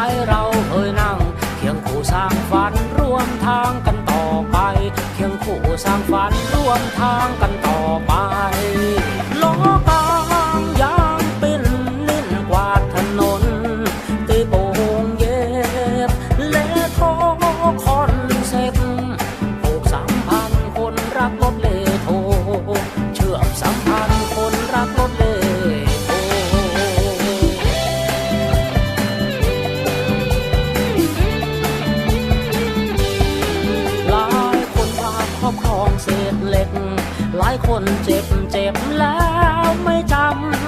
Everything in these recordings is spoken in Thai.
ายเราเอ่ยนั่งเคียงคู่สร้างฝันร่วมทางกันต่อไป เคียงคู่สร้างฝันร่วมทางกันต่อไป ครอบครองเศษเหล็ก หลายคนเจ็บเจ็บแล้วไม่จำ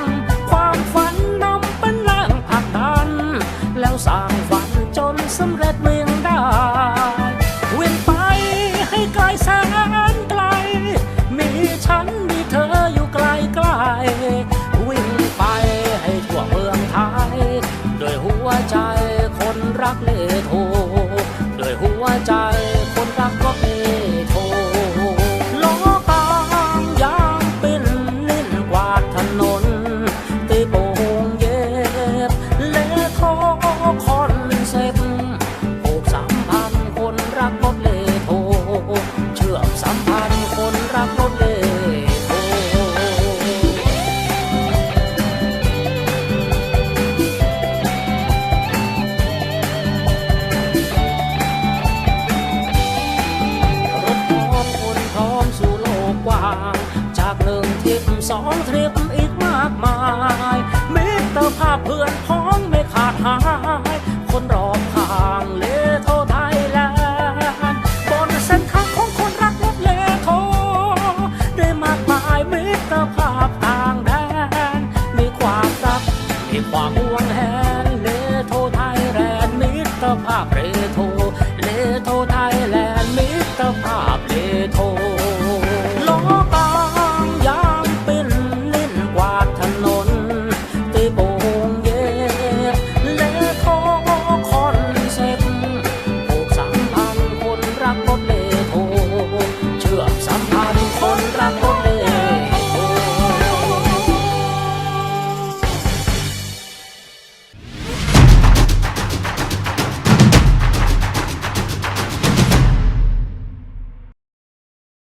ทิกสองทิปอีกมากมาย มิตรภาพเพื่อนพ้องไม่ขาดหาย คนรอบข้างเลโทไทยแลนด์บนเส้นทางของคนรักเลโท ได้มากมายมิตรภาพทางแดน มีความรักมีความ